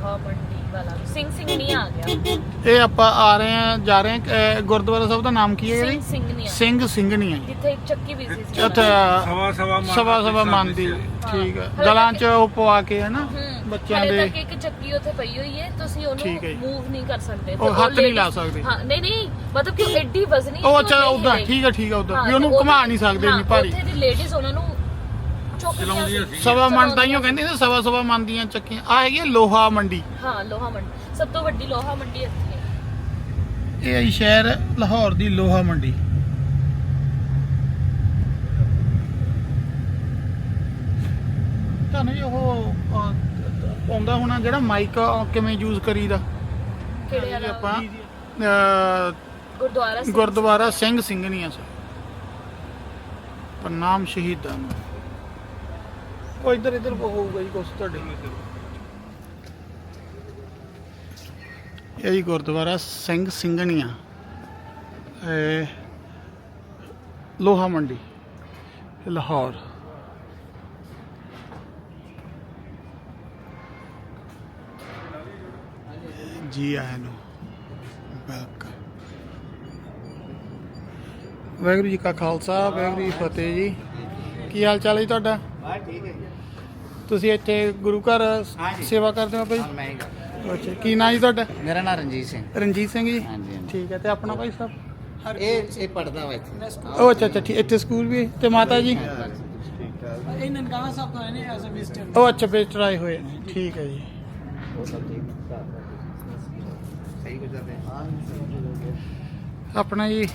ਲੋਹਾ ਮੰਡੀ ਵਾਲਾ। ਸਿੰਘ ਸਿੰਘ ਨਹੀਂ ਆ ਗਿਆ। ਇਹ ਆਪਾਂ ਆ ਰਹੇ ਆ ਜਾ ਰਹੇ ਆ ਅਹ ਗੁਰਦੁਆਰਾ ਸਾਹਿਬ ਦਾ ਨਾਮ ਕੀ ਹੈ ਸਿੰਘ ਜੀ ਸਿੰਘ ਨਹੀਂ ਆ। ਸਿੰਘ ਸਿੰਘਣੀਆਂ ਜੀ ਜਿੱਥੇ ਇੱਕ ਚੱਕੀ ਵੀ ਸੀ। ਉੱਥੇ ਸਵਾ ਸਵਾ ਮਨ ਸਵਾ ਸਵਾ ਮਨ ਦੀ ਠੀਕ ਹੈ ਗਲਾਂ 'ਚ ਉਹ ਪਵਾ ਕੇ ਹੈ ਨਾ ਹੂੰ। ਬੱਚਿਆਂ ਹਾਲੇ ਦੇ। ਤੱਕ ਇੱਕ ਚੱਕੀ ਉੱਥੇ ਪਈ ਹੋਈ ਹੈ ਤੁਸੀਂ ਉਹਨੂੰ ਠੀਕ ਹੈ ਜੀ। ਮੂਵ ਨਹੀਂ ਕਰ ਸਕਦੇ। ਉਹ ਹੱਥ ਨਹੀਂ ਲਾ ਸਕਦੇ। ਹਾਂ ਨਹੀਂ ਨਹੀਂ ਮਤਲਬ ਕਿ ਉਹ ਐਡੀ ਵਜ਼ਨੀ ਉਹ ਅੱਛਾ ਉਦਾਂ ਠੀਕ ਹੈ ਠੀਕ ਹੈ ਉਦਾਂ। ਵੀ ਉਹਨੂੰ ਘੁਮਾ ਨਹੀਂ ਸਕਦੇ ਇੰਨੀ ਭਾਰੀ। ਉੱਥੇ ਦੀ ਲੇਡੀਜ਼ ਉਹਨਾਂ ਨੂੰ ਚਲਾਉਂਦੀਆਂ ਸੀ। ਸਵਾ ਮਨ ਤਾਂ ਚਲਾਉਂਦੀਆਂ ਹੀ ਕਹਿੰਦੇ ਨੇ ਸਵਾ ਸਵਾ ਦੀਆਂ ਚੱਕੀਆਂ। ਆ ਹੈਗੀ ਲੋਹਾ ਮੰਡੀ। ਹਾਂ ਲੋਹਾ ਮੰਡੀ। ਸਭ ਤੋਂ ਵੱਡੀ ਲੋਹਾ ਮੰਡੀ ਇੱਥੇ ਹੈ। ਇਹ ਹੈ ਜੀ ਸ਼ਹਿਰ ਲਾਹੌਰ ਦੀ ਲੋਹਾ ਮੰਡੀ। ਤੁਹਾਨੂੰ ਜੀ ਉਹ ਅਹ, ਆਉਂਦਾ ਹੋਣਾ ਜਿਹੜਾ ਮਾਈਕ ਕਿਵੇਂ ਯੂਜ਼ ਕਰੀਦਾ? ਕਿਹੜੇ ਜੀ ਵਾਲਾ ਆਪਾਂ ਅਹ, ਗੁਰਦੁਆਰਾ ਸਾਹਿਬ ਗੁਰਦੁਆਰਾ ਸਿੰਘ ਸਿੰਘਣੀਆਂ ਸਾਹਿਬ ਪ੍ਰਣਾਮ ਸ਼ਹੀਦਾਂ ਨੂੰ। ਉਹ ਇੱਧਰ ਇੱਧਰ ਹੋਊਗਾ ਜੀ ਕੁਛ ਤੁਹਾਡੇ ਇਹ ਜੀ ਗੁਰਦੁਆਰਾ ਸਿੰਘ ਸਿੰਘਣੀਆਂ। ਇਹ ਲੋਹਾ ਮੰਡੀ ਲਾਹੌਰ। ਜੀ ਆਇਆਂ ਨੂੰ ਵੈਲਕਮ ਵਾਹਿਗੁਰੂ ਜੀ ਕਾ ਖਾਲਸਾ ਵਾਹਿਗੁਰੂ ਜੀ ਕੀ ਫਤਿਹ ਜੀ। ਕੀ ਹਾਲ ਚਾਲ ਹੈ ਜੀ ਤੁਹਾਡਾ? ਹਾਂ ਠੀਕ ਹੈ ਜੀ। ਤੁਸੀਂ ਇੱਥੇ ਗੁਰੂ ਘਰ ਹਾਂਜੀ। ਸੇਵਾ ਕਰਦੇ ਹੋ ਭਾਈ ਹਾਂ ਮੈਂ ਹੀ ਕਰਦਾ। ਅੱਛਾ ਕੀ ਨਾਂ ਜੀ ਤੁਹਾਡਾ? ਮੇਰਾ ਨਾਮ ਰਣਜੀਤ ਸਿੰਘ। ਰਣਜੀਤ ਸਿੰਘ ਜੀ। ਹਾਂਜੀ, ਹਾਂਜੀ। ਠੀਕ ਹੈ ਤੇ ਆਪਣਾ ਭਾਈ ਸਾਹਿਬ? ਇਹ ਇਹ ਪੜਦਾ ਵਾ ਇੱਥੇ। ਉਹ ਅੱਛਾ ਅੱਛਾ ਠੀਕ ਇੱਥੇ ਸਕੂਲ ਵੀ ਹੈ ਤੇ ਮਾਤਾ ਜੀ? ਇਹ ਨਨਕਾਣਾ ਸਾਹਿਬ ਤੋਂ ਆਏ ਨੇ ਐਜ਼ ਅ ਵਿਜ਼ਟਰ ਉਹ ਅੱਛਾ ਵਿਜ਼ਟਰ ਆਏ ਹੋਏ ਨੇ। ਠੀਕ ਹੈ ਜੀ। ਉਹ ਸਭ ਠੀਕ ਸਹੀ ਗੁਜ਼ਰਦੇ ਆਪਣਾ ਜੀ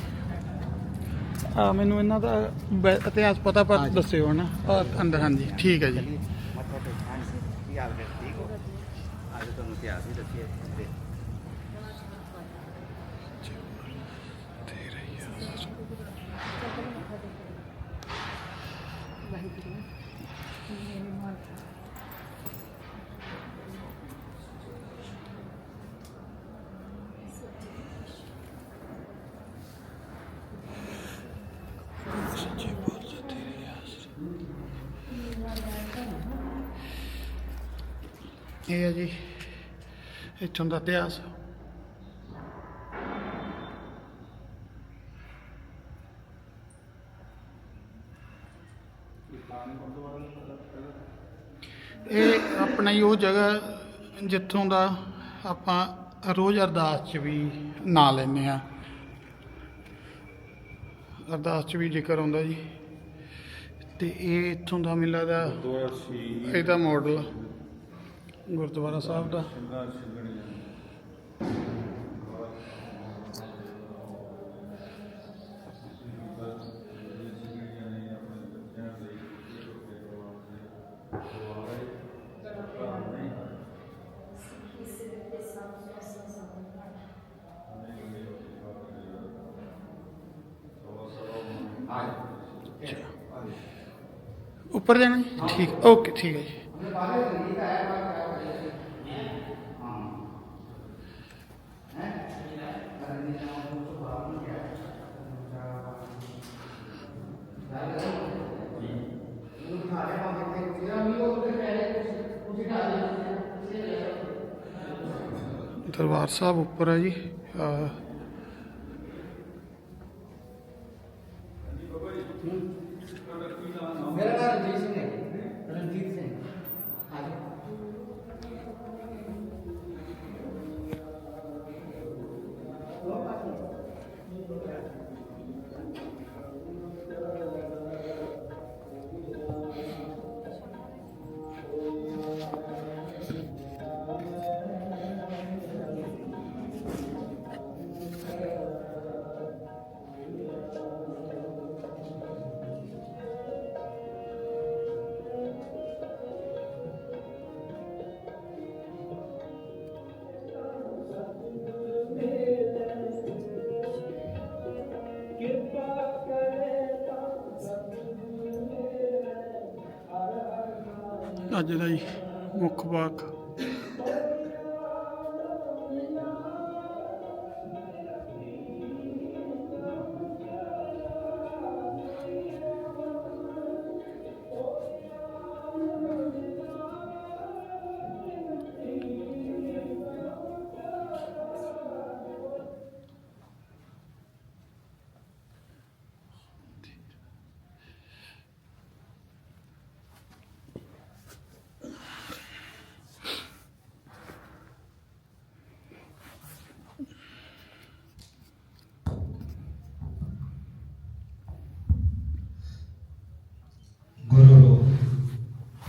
ਆ ਮੈਨੂੰ ਇਹਨਾਂ ਦਾ ਬੈ- ਇਤਿਹਾਸ ਪਤਾ ਪਰ। ਦੱਸਿਓ ਨਾ ਆਹ ਅੰਦਰ ਹਾਂਜੀ। ਠੀਕ ਹੈ ਜੀ। ਕੀ ਹਾਲ ਹੈ ਠੀਕ ਹੋ ਅੱਜ ਤੁਹਾਨੂੰ ਇਤਿਹਾਸ ਵੀ ਦੱਸਿਆ ਤੇ ਇਹ ਹੈ ਜੀ ਇੱਥੋਂ ਦਾ ਇਤਿਹਾਸ। ਇਹ ਆਪਣਾ ਹੀ ਉਹ ਜਗ੍ਹਾ ਜਿੱਥੋਂ ਦਾ ਆਪਾਂ ਰੋਜ਼ ਅਰਦਾਸ 'ਚ ਵੀ ਨਾਂ ਲੈਂਦੇ ਆ ਅਰਦਾਸ 'ਚ ਵੀ ਜ਼ਿਕਰ ਆਉਂਦਾ ਜੀ। ਤੇ ਇਹ ਇੱਥੋਂ ਦਾ ਮਿਲਾ ਦਾ ਇਹਦਾ ਮਾਡਲ ਗੁਰਦੁਆਰਾ ਸਾਹਿਬ ਦਾ। ਉੱਪਰ ਜਾਣਾ? ਠੀਕ ਓਕੇ ਠੀਕ ਹੈ ਜੀ। ਦਰਬਾਰ ਸਾਹਿਬ ਉੱਪਰ ਹੈ ਜੀ ਅੱਜ ਦਾ ਜੀ ਮੁੱਖ ਵਾਕ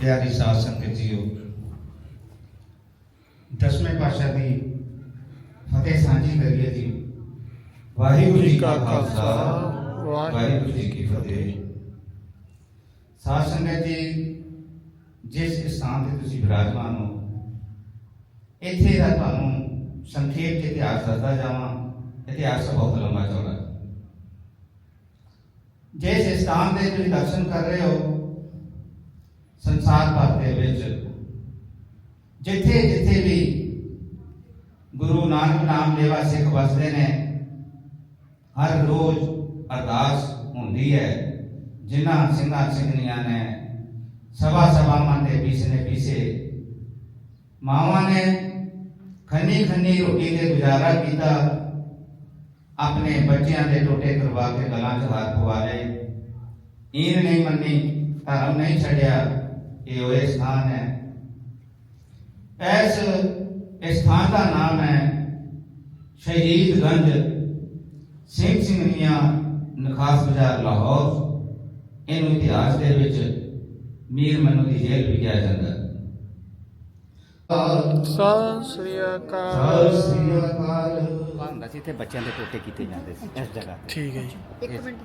ਪਿਆਰੀ ਸਾਧ ਸੰਗਤ ਜੀਓ ਦਸਵੇਂ ਪਾਤਸ਼ਾਹ ਦੀ ਫਤਿਹ ਸਾਂਝੀ ਕਰੀਏ ਜੀ ਵਾਹਿਗੁਰੂ ਜੀ ਕਾ ਖਾਲਸਾ ਵਾਹਿਗੁਰੂ ਜੀ ਕੀ ਫਤਿਹ ਸਾਧ ਸੰਗਤ ਜੀ ਜਿਸ ਸਥਾਨ ਤੇ ਤੁਸੀਂ ਵਿਰਾਜਮਾਨ ਹੋ ਇੱਥੇ ਦਾ ਤੁਹਾਨੂੰ ਸੰਖੇਪ 'ਚ ਇਤਿਹਾਸ ਦੱਸਦਾ ਜਾਵਾਂ ਇਤਿਹਾਸ ਬਹੁਤ ਲੰਬਾ ਚੌੜਾ ਹੈ। ਜਿਸ ਸਥਾਨ ਦੇ ਤੁਸੀਂ ਦਰਸ਼ਨ ਕਰ ਰਹੇ ਹੋ ਸੰਸਾਰ ਭਰ ਦੇ ਵਿੱਚ। ਜਿੱਥੇ ਜਿੱਥੇ ਵੀ ਗੁਰੂ ਨਾਨਕ ਨਾਮ ਲੈਵਾ ਸਿੱਖ ਵਸਦੇ ਨੇ, ਹਰ ਰੋਜ਼ ਅਰਦਾਸ ਹੁੰਦੀ ਹੈ, ਜਿਨ੍ਹਾਂ ਸਿੰਘਾਂ ਸਿੰਘਣੀਆਂ ਨੇ ਸਭਾ ਸਭਾ ਦੇ ਪੀਸਨੇ ਪੀਸੇ। ਮਾਵਾਂ ਨੇ ਖੰਨੀ ਖੰਨੀ ਰੋਟੀ ਤੇ ਗੁਜ਼ਾਰਾ ਕੀਤਾ, ਆਪਣੇ ਬੱਚਿਆਂ ਦੇ ਟੋਟੇ ਕਰਵਾ ਕੇ ਗਲਾਂ 'ਚ ਹਾਰ ਪਵਾ ਲਏ। ਈਨ ਨਹੀਂ ਮੰਨੀ, ਧਰਮ ਨਹੀਂ ਛੱਡਿਆ। ਇਹ ਉਹ ਸਥਾਨ ਹੈ। ਇਸ ਇਸ ਸਥਾਨ ਦਾ ਨਾਮ ਹੈ ਸ਼ਹੀਦਗੰਜ ਸਿੰਘ ਸਿੰਘਨੀਆਂ ਨਖਾਸ ਬਾਜ਼ਾਰ ਲਾਹੌਰ। ਇਹਨੂੰ ਇਤਿਹਾਸ ਦੇ ਵਿੱਚ ਮੀਰ ਮਨੂ ਦੀ ਜੇਲ੍ਹ ਵੀ ਕਿਹਾ ਜਾਂਦਾ ਸਤਿ ਸ੍ਰੀ ਅਕਾਲ। ਸਤਿ ਸ੍ਰੀ ਅਕਾਲ। ਹੁੰਦਾ ਸੀ ਇੱਥੇ ਬੱਚਿਆਂ ਦੇ ਟੋਟੇ ਕੀਤੇ ਜਾਂਦੇ ਸੀ ਇਸ ਜਗ੍ਹਾ ਤੇ। ਠੀਕ ਹੈ ਜੀ। ਇੱਕ ਮਿੰਟ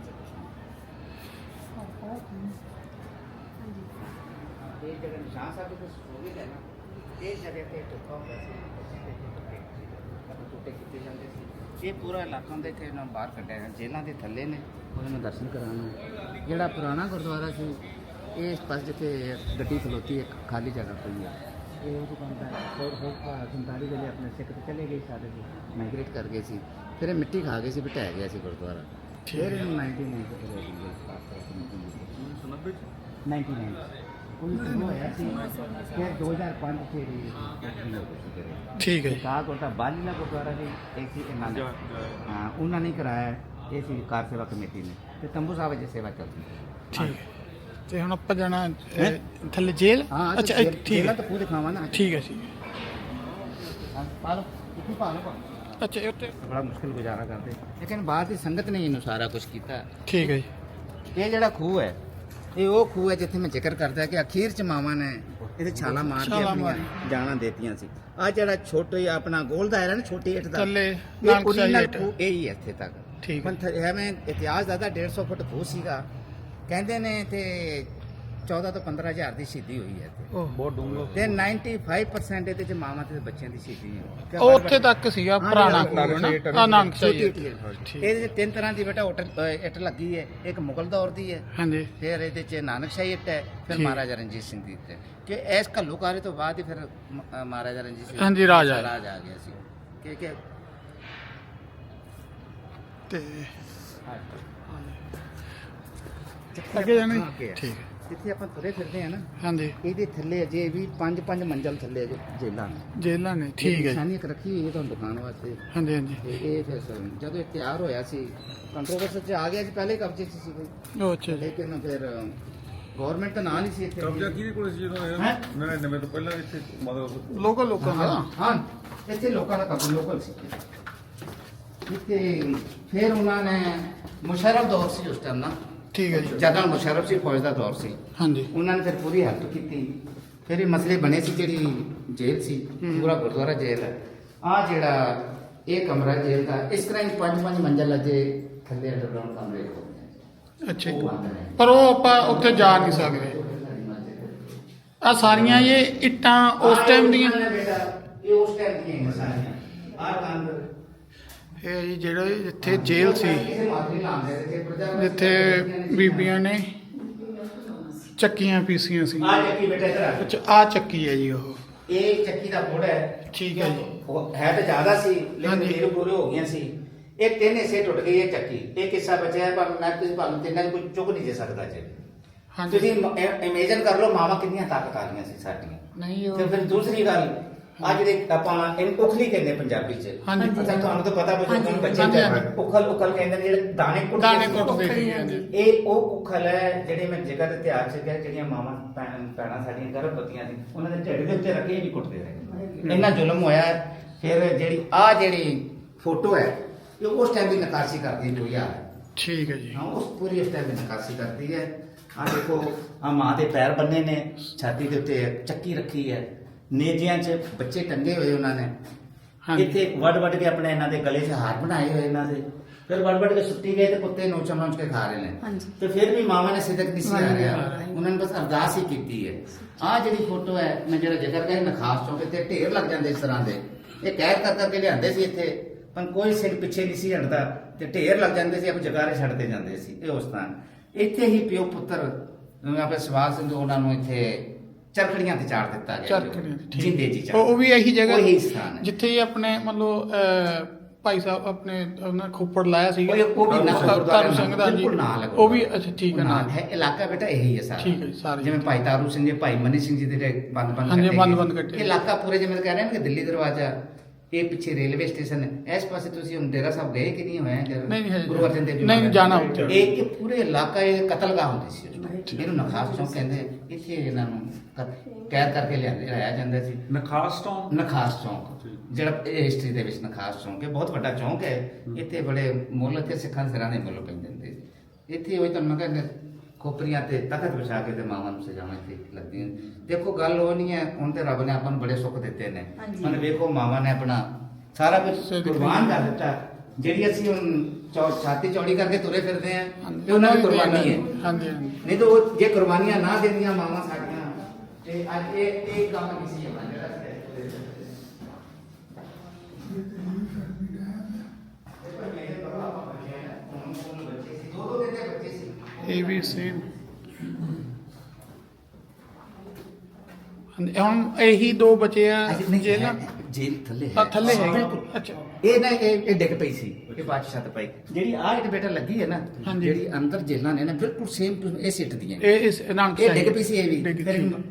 ਇਹ ਜਿਹੜਾ ਨਿਸ਼ਾਨ ਸਾਹਿਬ ਦੇ ਸਟੋਰੀ ਹੈ ਨਾ ਇਹ ਜਗ੍ਹਾ ਤੇ ਟੁੱਟਾ ਹੁੰਦਾ ਸੀ ਕਦੋਂ ਟੁੱਟੇ ਕੀਤੇ ਜਾਂਦੇ ਸੀ। ਇਹ ਪੂਰਾ ਇਲਾਕਾ ਦੇ ਕੇ ਨਾ ਬਾਹਰ ਕੱਢਿਆ ਗਿਆ ਜੇਲ੍ਹਾਂ ਦੇ ਥੱਲੇ ਨੇ। ਉਹਨਾਂ ਨੂੰ ਦਰਸ਼ਨ ਕਰਾਉਣ ਜਿਹੜਾ ਪੁਰਾਣਾ ਗੁਰਦੁਆਰਾ ਸੀ ਇਹ ਪਾਸ ਜਿੱਥੇ ਗੱਡੀ ਖਲੋਤੀ ਇੱਕ ਖਾਲੀ ਜਗ੍ਹਾ ਪਈ ਹੈ ਇਹ ਉਹ ਦੁਕਾਨਦਾਰ ਹੋਰ ਹੋਰ 47 ਵੇਲੇ ਆਪਣੇ ਸਿੱਖ ਤੇ ਚਲੇ ਗਏ ਸਾਰੇ ਜੀ। ਮਾਈਗ੍ਰੇਟ ਕਰ ਗਏ ਸੀ। ਫਿਰ ਇਹ ਮਿੱਟੀ ਖਾ ਗਏ ਸੀ ਬਟਾਇਆ ਗਿਆ ਸੀ ਗੁਰਦੁਆਰਾ। ਫਿਰ ਇਹਨੂੰ 99 ਤੇ ਫਿਰ ਇਹ 99 ਕੋਈ ਸ਼ੁਰੂ ਹੋਇਆ ਸੀ ਫਿਰ 2005 ਚ ਇਹ opening ਹੋ ਗਈ ਸੀ ਫਿਰ ਇਹ। ਠੀਕ ਹੈ ਜੀ। ਕਾ ਕੋਟਾ ਬਾਲੀਲਾ ਗੁਰਦੁਆਰਾ ਵੀ ਇੱਕ ਸੀ ਇਹਨਾਂ ਨੇ ਹਾਂ ਉਹਨਾਂ ਨੇ ਕਰਾਇਆ ਇਹ ਸੀ ਕਾਰ ਸੇਵਾ ਕਮੇਟੀ ਨੇ। ਤੇ ਤੰਬੂ ਸਾਹਿਬ ਜੀ ਸੇਵਾ ਚੱਲਦੀ ਹੈ। ਠੀਕ ਹੈ। ਤੇ ਹੁਣ ਆਪਾਂ ਜਾਣਾ ਅਹ, ਥੱਲੇ ਜੇਲ੍ਹ? ਹਾਂ ਅੱਛਾ ਇਹ ਠੀਕ ਪਹਿਲਾਂ ਹੈ ਤਾਂ ਪੂਰੇ ਖਾਵਾਂ ਨਾ। ਠੀਕ ਹੈ ਜੀ ਹਾਂ, ਪਾ ਲਓ। ਇੱਥੇ ਪਾ ਲਓ ਅੱਛਾ ਇਹ ਉੱਤੇ ਬੜਾ ਮੁਸ਼ਕਿਲ ਗੁਜ਼ਾਰਾ ਕਰਦੇ। ਲੇਕਿਨ ਬਾਅਦ ਦੀ ਸੰਗਤ ਨੇ ਇਹਨੂੰ ਸਾਰਾ ਕੁਝ ਕੀਤਾ। ਠੀਕ ਹੈ ਜੀ। ਇਹ ਜਿਹੜਾ ਖੂਹ ਹੈ ਇਹ ਉਹ ਖੂਹ ਹੈ ਜਿੱਥੇ ਮੈਂ ਜ਼ਿਕਰ ਕਰਦਾ ਕਿ ਅਖੀਰ ਚ ਮਾਵਾਂ ਨੇ ਇਹਦੇ ਛਾਲਾ ਮਾਰ ਕੇ ਆਪਣੀਆਂ। ਜਾਨਾਂ ਦੇਤੀਆਂ ਸੀ ਆ ਜਿਹੜਾ ਛੋਟਾ ਹੀ ਆਪਣਾ ਗੋਲ ਦਾਇਰਾ ਨਾ ਛੋਟੀ ਇੱਟ ਦਾ ਥੱਲੇ original ਇੱਟ। ਖੂਹ ਇਹ ਹੀ ਇੱਥੇ ਤੱਕ ਠੀਕ ਹੈ। ਐਵੇਂ ਇਤਿਹਾਸ ਦਾ ਤਾਂ 150 ਫੁੱਟ ਖੂਹ ਸੀਗਾ ਕਹਿੰਦੇ ਨੇ ਤੇ 14 ਤੋਂ 15 ਹਜ਼ਾਰ ਦੀ ਸ਼ਹੀਦੀ ਹੋਈ ਹੈ ਇੱਥੇ। ਉਹ ਬਹੁਤ ਡੂੰਘਾ ਤੇ 95% ਇਹਦੇ ਚ ਮਾਵਾਂ ਤੇ ਬੱਚਿਆਂ ਦੀ ਸ਼ਹੀਦੀ ਹੈ। ਉਹ ਉੱਥੇ ਤੱਕ ਸੀਗਾ ਪੁਰਾਣਾ ਖੂਹ ਨਾ? ਆ। ਇਹਦੇ ਚ ਤਿੰਨ ਤਰ੍ਹਾਂ ਦੀ ਬੇਟਾ ਉੱਟ- ਅ, ਇੱਟ ਲੱਗੀ ਹੈ ਇੱਕ ਮੁਗਲ ਦੌਰ ਦੀ ਹੈ ਹਾਂਜੀ। ਫਿਰ ਇਹਦੇ ਚ ਨਾਨਕਸ਼ਾਹੀ ਇੱਟ ਹੈ ਫਿਰ। ਮਹਾਰਾਜਾ ਰਣਜੀਤ ਸਿੰਘ ਦੀ ਇੱਟ ਹੈ। ਕਿ ਇਸ ਘੱਲੂਕਾਰੇ ਤੋਂ ਬਾਅਦ ਹੀ ਫਿਰ ਮਹਾਰਾਜਾ ਰਣਜੀਤ ਸਿੰਘ ਹਾਂਜੀ, ਰਾਜ ਆ ਗਿਆ ਸੀ। ਕਿ ਕਿ ਤੇ ਅੱਗੇ ਜਾਣਾ। ਠੀਕ। ਹੈ ਜਿੱਥੇ ਆਪਾਂ ਤੁਰੇ ਫਿਰਦੇ ਆ ਨਾ ਹਾਂਜੀ। ਇਹਦੇ ਥੱਲੇ ਅਜੇ ਵੀ ਪੰਜ ਪੰਜ ਮੰਜ਼ਲ ਥੱਲੇ ਅਜੇ ਜੇਲਾਂ ਨੇ। ਜੇਲ੍ਹਾਂ ਨੇ ਠੀਕ ਹੈ। ਨਿਸ਼ਾਨੀ ਇੱਕ ਰੱਖੀ ਹੋਈ ਹੈ ਤੁਹਾਨੂੰ ਦਿਖਾਉਣ ਵਾਸਤੇ। ਹਾਂਜੀ ਹਾਂਜੀ। ਤੇ ਇਹ ਫਿਰ ਸ- ਜਦੋਂ ਇਹ ਤਿਆਰ ਹੋਇਆ ਸੀ ਕੰਟਰੋਵਰਸੀ ਚ ਆ ਗਿਆ ਸੀ ਪਹਿਲੇ ਕਬਜ਼ੇ 'ਚ ਸੀ ਕੋਈ? ਉਹ ਅੱਛਾ ਜੀ। ਲੇਕਿਨ ਫਿਰ ਗਵਰਨਮੈਂਟ ਤਾਂ ਨਾਲ ਹੀ ਸੀ ਇੱਥੇ ਕਬਜ਼ਾ ਕਿਹਦੇ ਕੋਲ ਸੀ ਜਦੋਂ ਇਹ ਹੈਂ? 99 ਤੋਂ ਪਹਿਲਾਂ ਇੱਥੇ ਮਤਲਬ ਲੋਕਲ ਲੋਕਾਂ ਦਾ ਹਾਂ ਹਾਂ। ਇੱਥੇ ਲੋਕਾਂ ਦਾ ਕਬਜ਼ਾ ਲੋਕਲ ਸੀ। ਇੱਥੇ ਫਿਰ ਉਹਨਾਂ ਨੇ ਮੁਸ਼ਰਫ ਦੌਰ ਸੀ ਉਸ ਟਾਈਮ ਨਾ। ਠੀਕ ਹੈ ਜੀ। ਜਨਰਲ ਮੁਸ਼ਰਫ ਸੀ ਫੌਜ ਦਾ ਦੌਰ ਸੀ। ਹਾਂਜੀ। ਉਹਨਾਂ ਨੇ ਫਿਰ ਪੂਰੀ ਹੈਲਪ ਕੀਤੀ। ਫਿਰ ਇਹ ਮਸਲੇ ਬਣੇ ਸੀ ਜਿਹੜੀ ਜੇਲ੍ਹ ਸੀ ਪੂਰਾ ਗੁਰਦੁਆਰਾ ਜੇਲ੍ਹ ਹੈ। ਆ ਜਿਹੜਾ ਇਹ ਕਮਰਾ ਜੇਲ੍ਹ ਦਾ ਇਸ ਤਰ੍ਹਾਂ ਹੀ ਪੰਜ ਪੰਜ ਮੰਜ਼ਲ ਅਜੇ ਥੱਲੇ ਅੰਡਰਗਰਾਉਂਡ ਕਮਰੇ ਹੋ ਗਏ ਅੱਛਾ ਪਰ ਉਹ ਆਪਾਂ ਉੱਥੇ ਜਾ ਨਹੀਂ ਸਕਦੇ। ਆ ਸਾਰੀਆਂ ਇਹ ਇੱਟਾਂ ਉਸ ਟਾਈਮ ਦੀਆਂ ਇਹ ਉਸ ਟਾਈਮ ਦੀਆਂ ਸਾਰੀਆਂ। ਆ ਕੰਧ ਇਹ ਜੀ ਜਿਹੜੇ ਜਿੱਥੇ ਜੇਲ੍ਹ ਸੀ ਜਿੱਥੇ ਬੀਬੀਆਂ ਨੇ ਚੱਕੀਆਂ ਪੀਸੀਆਂ ਸੀ। ਆ ਚੱਕੀ ਬੇਟਾ ਇਧਰ ਆ। ਅੱਛਾ ਆ ਚੱਕੀ ਹੈ ਜੀ ਉਹ। ਇਹ ਚੱਕੀ ਦਾ ਬੋੜਾ ਹੈ। ਠੀਕ ਹੈ ਜੀ। ਉਹ ਹੈ ਤਾਂ ਜ਼ਿਆਦਾ ਸੀ ਲੇਕਿਨ। ਮੇਰੇ ਪੂਰੇ ਹੋ ਗਈਆਂ ਸੀ। ਇਹ ਤਿੰਨ ਹਿੱਸੇ ਟੁੱਟ ਗਈ ਇਹ ਚੱਕੀ। ਇਹ ਕਿੱਸਾ ਬਚਿਆ ਹੈ, ਪਰ ਮੈਂ ਤੁਸੀਂ ਭਾਵੇਂ ਤਿੰਨਾਂ ਨੂੰ ਕੋਈ ਚੁੱਕ ਨਹੀਂ ਜੇ ਸਕਦਾ ਜੇ। ਹਾਂਜੀ। ਤੁਸੀਂ ਇਮੇਜਿਨ ਕਰ ਲਓ ਮਾਵਾਂ ਕਿੰਨੀਆਂ ਤਾਕਤ ਆ ਰਹੀਆਂ ਸੀ ਸਾਡੀਆਂ। ਨਹੀਂ ਉਹ ਤੇ ਫਿਰ ਦੂਸਰੀ ਗੱਲ ਆ ਜਿਹੜੇ ਆਪਾਂ ਇਹਨੂੰ ਉਖਲੀ ਕਹਿੰਦੇ ਪੰਜਾਬੀ ਚ। ਹਾਂਜੀ। ਅੱਛਾ ਤੁਹਾਨੂੰ ਤਾਂ ਪਤਾ ਬਜ਼ੁਰਗਾਂ ਨੂੰ ਬੱਚੇ ਹਾਂਜੀ, ਹਾਂਜੀ। ਉਖਲ ਉਖਲ ਕਹਿੰਦੇ ਨੇ ਜਿਹੜੇ ਦਾਣੇ ਕੁੱਟਦੇ ਦਾਣੇ ਸੀ। ਕੁੱਟਦੇ ਸੀ ਹਾਂਜੀ। ਇਹ ਉਹ ਉਖਲ ਹੈ ਜਿਹੜੇ ਮੈਂ ਜਗ੍ਹਾ ਤੇ ਤਿਆਰ ਚ ਕਿਹਾ ਜਿਹੜੀਆਂ ਮਾਵਾਂ ਭੈਣ ਭੈਣਾਂ ਸਾਡੀਆਂ ਗਰਭਵਤੀਆਂ ਸੀ ਉਹਨਾਂ ਦੇ ਢਿੱਡ ਦੇ ਉੱਤੇ ਰੱਖੇ ਵੀ ਕੁੱਟਦੇ ਰਹੇ। ਇੰਨਾ ਜ਼ੁਲਮ ਹੋਇਆ ਹੈ। ਫਿਰ ਜਿਹੜੀ ਆ ਜਿਹੜੀ ਫੋਟੋ ਹੈ ਇਹ ਉਸ ਟਾਈਮ ਦੀ ਨਕਾਸ਼ੀ ਕਰਦੀ ਹੋਈ ਆ ਠੀਕ ਹੈ ਜੀ। ਹਾਂ ਉਸ ਪੂਰੀ ਉਸ ਟਾਈਮ ਦੀ ਨਕਾਸ਼ੀ ਕਰਦੀ ਹੈ। ਆ ਦੇਖੋ ਆ ਮਾਂ ਦੇ ਪੈਰ ਬੰਨੇ ਨੇ ਛਾਤੀ ਦੇ ਉੱਤੇ ਚੱਕੀ ਰੱਖੀ ਹੈ। ਨੇਜਿਆਂ 'ਚ ਬੱਚੇ ਟੰਗੇ ਹੋਏ ਉਹਨਾਂ ਨੇ। ਹਾਂਜੀ। ਇੱਥੇ ਵੱਡ ਵੱਡ ਕੇ ਆਪਣੇ ਇਹਨਾਂ ਦੇ ਗਲੇ 'ਚ ਹਾਰ ਬਣਾਏ ਹੋਏ ਇਹਨਾਂ ਦੇ। ਫਿਰ ਵੱਡ ਵੱਡ ਕੇ ਸੁੱਟੀ ਗਏ ਤੇ ਕੁੱਤੇ ਨੋਚ ਨੋਚ ਕੇ ਖਾ ਰਹੇ ਨੇ। ਤੇ ਫਿਰ ਵੀ ਮਾਵਾਂ ਨੇ ਸਿੱਧਕ ਨਹੀਂ ਸੀ ਆ ਰਿਹਾ। ਉਹਨਾਂ ਨੇ ਬਸ ਅਰਦਾਸ ਹੀ ਕੀਤੀ ਹੈ। ਆ ਜਿਹੜੀ ਫੋਟੋ ਹੈ ਮੈਂ ਜਿਹੜਾ ਜ਼ਿਕਰ ਕਰਿਆ ਨਖਾਸ ਚੌਂਕ ਤੇ ਢੇਰ ਲੱਗ ਜਾਂਦੇ ਇਸ ਤਰ੍ਹਾਂ ਦੇ। ਇਹ ਕਹਿ ਕਰ ਕਰਕੇ ਲਿਆਂਦੇ ਸੀ ਇੱਥੇ ਪਰ ਕੋਈ ਸਿੰਘ ਪਿੱਛੇ ਨਹੀਂ ਸੀ ਹਟਦਾ ਤੇ ਢੇਰ ਲੱਗ ਜਾਂਦੇ ਸੀ ਆਪ ਜਗਾਰੇ ਛੱਡਦੇ ਜਾਂਦੇ ਸੀ। ਇਹ ਉਸ ਤਰ੍ਹਾਂ। ਇੱਥੇ ਹੀ ਪਿਓ ਪੁੱਤਰ ਆਪਣੇ ਸਵਾਲ ਸਿੰਘ ਉਹਨਾਂ ਨੂੰ ਇੱਥੇ ਚਰਖੜੀਆਂ ਤੇ ਚਾੜ ਦਿੱਤਾ ਗਿਆ ਚਰਖੜੀਆਂ। ਜਿੰਦੇ ਜੀ ਚਾੜ ਉਹ ਵੀ ਇਹੀ ਜਗ੍ਹਾ ਉਹੀ ਸਥਾਨ ਹੈ। ਜਿੱਥੇ ਆਪਣੇ ਅਹ, ਭਾਈ ਸਾਹਿਬ ਆਪਣੇ ਉਹਨਾਂ ਖੋਪੜ ਲਾਇਆ ਸੀਗਾ ਉਹ ਵੀ ਨਾਲ ਤਾਰੂ ਸਿੰਘ ਦਾ ਜੀ। ਉਹ ਵੀ। ਅੱਛਾ ਠੀਕ ਹੈ ਨਾਲ ਹੈ। ਇਲਾਕਾ ਬੇਟਾ ਇਹੀ ਹੈ ਸਾਰਾ। ਠੀਕ ਹੈ ਸਾਰੇ ਜਿਵੇਂ ਭਾਈ ਤਾਰੂ ਸਿੰਘ ਜੀ ਭਾਈ ਮਨੀ ਸਿੰਘ ਜੀ ਦੇ ਬੰਦ ਬੰਦ ਕੱਟੇ ਇਲਾਕਾ ਪੂਰੇ ਜਿਵੇਂ ਕਹਿ ਰਹੇ ਨੇ ਕਿ ਦਿੱਲੀ ਦਰਵਾਜ਼ਾ ਇਹ ਪਿੱਛੇ ਰੇਲਵੇ ਸਟੇਸ਼ਨ ਹੈ ਇਸ ਪਾਸੇ ਤੁਸੀਂ ਹੁਣ ਡੇਰਾ ਸਾਹਿਬ ਗਏ ਕਿ ਨਹੀਂ ਹੋਏ ਨਹੀਂ, ਨਹੀਂ, ਹਜੇ ਗੁਰੂ ਅਰਜਨ ਦੇਵ ਜੀ ਨਹੀਂ, ਮਹਾਰਾਜ ਜਾਣਾ। ਉੱਥੇ। ਇਹ ਇਹ ਪੂਰੇ ਇਲਾਕਾ ਇਹ ਕਤਲਗਾਹ ਹੁੰਦੀ ਸੀ। ਇਹਨੂੰ ਨਖਾਸ ਚੌਂਕ ਕਹਿੰਦੇ ਇੱਥੇ ਇਹਨਾਂ ਨੂੰ ਕੈਦ ਕਰਕੇ ਲਿਆਂਦੇ ਲਾਇਆ ਜਾਂਦਾ ਸੀ। ਨਖਾਸ ਤੋਂ ਨਖਾਸ ਚੌਂਕ। ਜਿਹੜਾ ਇਹ ਹਿਸਟਰੀ ਦੇ ਵਿੱਚ ਨਖਾਸ ਚੌਂਕ ਹੈ। ਬਹੁਤ ਵੱਡਾ ਚੌਂਕ ਹੈ। ਇੱਥੇ ਬੜੇ ਮੁੱਲ ਤੇ ਸਿੱਖਾਂ ਦੇ ਸਿਰਾਂ ਦੇ ਮੁੱਲ ਪੈਂਦੇ ਹੁੰਦੇ ਸੀ। ਇੱਥੇ ਹੋਈ ਤੁਹਾਨੂੰ ਮੈਂ ਕਹਿੰਦਾ ਖੋਪਰੀਆਂ ਤੇ ਤਖਤ ਵਿਛਾ ਕੇ ਤੇ ਮਾਵਾਂ ਨੂੰ ਸਜਾਉਣ ਇੱਥੇ ਲੱਗਦੀਆਂ। ਦੇਖੋ ਗੱਲ ਉਹ ਨਹੀਂ ਹੈ ਹੁਣ ਤੇ ਰੱਬ ਨੇ ਆਪਾਂ ਨੂੰ ਬੜੇ ਸੁੱਖ ਦਿੱਤੇ ਨੇ। ਹੁਣ ਵੇਖੋ ਮਾਵਾਂ ਨੇ ਆਪਣਾ ਸਾਰਾ ਕੁਝ ਕੁਰਬਾਨ ਕਰ ਦਿੱਤਾ। ਜਿਹੜੀ ਅਸੀਂ ਹੁਣ ਛਾਤੀ ਚੌੜੀ ਕਰਕੇ ਤੁਰੇ ਫਿਰਦੇ ਆ ਇਹ ਉਹਨਾਂ ਦੀ ਕੁਰਬਾਨੀ ਹੈ। ਹਾਂਜੀ ਹਾਂਜੀ। ਨਹੀਂ ਤਾਂ ਉਹ ਜੇ ਕੁਰਬਾਨੀਆਂ ਨਾ ਦਿੰਦੀਆਂ ਮਾਵਾਂ ਸਾਡੀਆਂ ਤੇ ਅੱਜ ਇਹ ਇਹ ਕੰਮ ਨਹੀਂ ਸੀ ਹੋਣਾ ਜਿਹੜਾ ਸੀ। ਦੇਖੋ ਮੇਰੇ ਕੋਲ ਆਪਾਂ ਬੱਚੇ ਆ ਹੁਣ ਹੁਣ ਬੱਚੇ ਸੀ ਦੋ ਦੋ ਦਿਨ ਦੇ ਬੱਚੇ ਸੀ ਇਹ ਵੀ ਸੇਮ ਹੁਣ ਇਹੀ ਦੋ ਬਚੇ ਆ ਜੇਲਾਂ ਜੇਲ ਥੱਲੇ ਆ ਥੱਲੇ ਹੈ। ਅੱਛਾ। ਇਹ ਨਾ ਇਹ ਇਹ ਡਿੱਗ ਪਈ ਸੀ ਇਹ ਬਾਅਦ ਛੱਤ ਪਈ। ਜਿਹੜੀ ਆਹ ਇੱਕ ਬੇਟਾ ਲੱਗੀ ਹੈ ਨਾ। ਜਿਹੜੀ ਅੰਦਰ ਜੇਲਾਂ ਨੇ ਨਾ ਬਿਲਕੁਲ ਸੇਮ ਟੂ ਇਹ ਸਿੱਟ ਦੀਆਂ ਇਹ ਇਸ ਨਾਨਕ ਇਹ ਡਿੱਗ ਪਈ ਸੀ ਇਹ ਵੀ।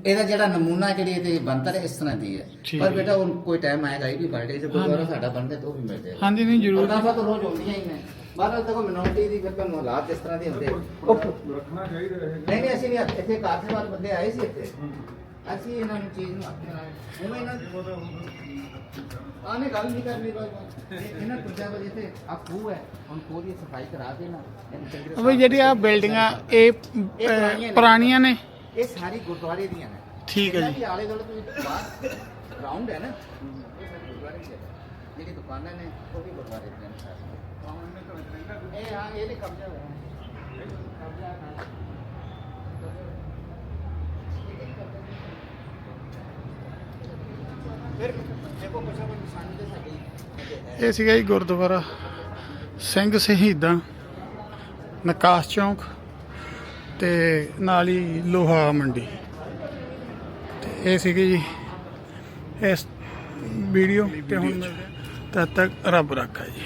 ਇਹਦਾ ਜਿਹੜਾ ਨਮੂਨਾ ਜਿਹੜੀ ਇਹਦੇ ਬਣਤਰ ਹੈ ਇਸ ਤਰ੍ਹਾਂ ਦੀ ਹੈ। ਪਰ ਹੈ। ਬੇਟਾ ਹੁਣ ਕੋਈ ਟਾਈਮ ਆਏਗਾ ਇਹ ਵੀ ਬਰਥਡੇ ਤੇ ਗੁਰਦੁਆਰਾ ਸਾਡਾ ਬਣਦਾ ਤਾਂ ਉਹ ਵੀ ਮਿਲ ਜਾਏਗਾ। ਹਾਂਜੀ ਨਹੀਂ ਜ਼ਰੂਰ। ਤਾਂ ਰੋਜ਼ ਹੁੰਦੀਆਂ ਹੀ ਨੇ। ਬਾਹਰ ਤੱਕ ਮਿਨੋਰਟੀ ਦੀ ਫਿਰ ਤੁਹਾਨੂੰ ਹਾਲਾਤ ਇਸ ਤਰ੍ਹਾਂ ਦੇ ਹੁੰਦੇ ਉਹ ਰੱਖਣਾ ਚਾਹੀਦਾ ਹੈ ਨਹੀਂ ਨਹੀਂ ਅਸੀਂ ਵੀ ਇੱਥੇ ਕਾਫੀ ਵਾਰ ਬੰਦੇ ਆਏ ਸੀ ਇੱਥੇ। ਅਸੀਂ ਇਹਨਾਂ ਨੂੰ ਚੀਜ਼ ਨੂੰ ਆਪਣੇ ਨਾਲ ਉਵੇਂ ਇਹਨਾਂ ਆਨੇ ਗੱਲ ਨਹੀਂ ਕਰਨੀ ਕੋਈ ਇਹਨਾਂ ਪੁੱਛਿਆ ਵਜੇ ਤੇ ਆ ਖੂਹ ਹੈ। ਹੁਣ ਖੂਹ ਦੀ ਸਫ਼ਾਈ ਕਰਾ ਦੇਣਾ ਇਹਨੂੰ ਚੰਗੀ ਤਰ੍ਹਾਂ ਬਈ ਜਿਹੜੀ ਆ ਬਿਲਡਿੰਗਾਂ ਇਹ ਅਹ, ਪੁਰਾਣੀਆਂ ਨੇ। ਇਹ ਸਾਰੀ ਗੁਰਦੁਆਰੇ ਦੀਆਂ ਨੇ। ਠੀਕ ਹੈ ਜੀ। ਦੇ ਆਲੇ ਦੁਆਲੇ ਤੁਸੀਂ ਬਾਹਰ ਗਰਾਊਂਡ ਹੈ ਨਾ। ਇਹ ਸਾਰੇ ਗੁਰਦੁਆਰੇ ਦੀ ਹੈ। ਜਿਹੜੀ ਦੁਕਾਨਾਂ ਨੇ ਉਹ ਵੀ ਗੁਰਦੁਆਰੇ ਦੀਆਂ ਨੇ ਸਾਰੀਆਂ। ਇਹ ਹਾਂ ਇਹਦੇ ਕਬਜ਼ਾ ਹੋਇਆ ਹੈ। ਕਬਜ਼ਾ ਹੈ। ਫਿਰ ਦੇਖੋ ਕੁਛ ਨਾ ਨਿਸ਼ਾਨੀ ਤੇ ਸਾਡੀ ਇਹ ਸੀਗਾ ਜੀ ਗੁਰਦੁਆਰਾ ਸਿੰਘ ਸ਼ਹੀਦਾਂ, ਨਕਾਸ਼ ਚੌਂਕ ਤੇ ਨਾਲ ਹੀ ਲੋਹਾ ਮੰਡੀ ਤੇ ਇਹ ਸੀਗੀ ਜੀ, ਇਸ ਵੀਡੀਓ ਤੇ ਹੁਣ ਤਦ ਤੱਕ ਰੱਬ ਰੱਖਾ ਜੀ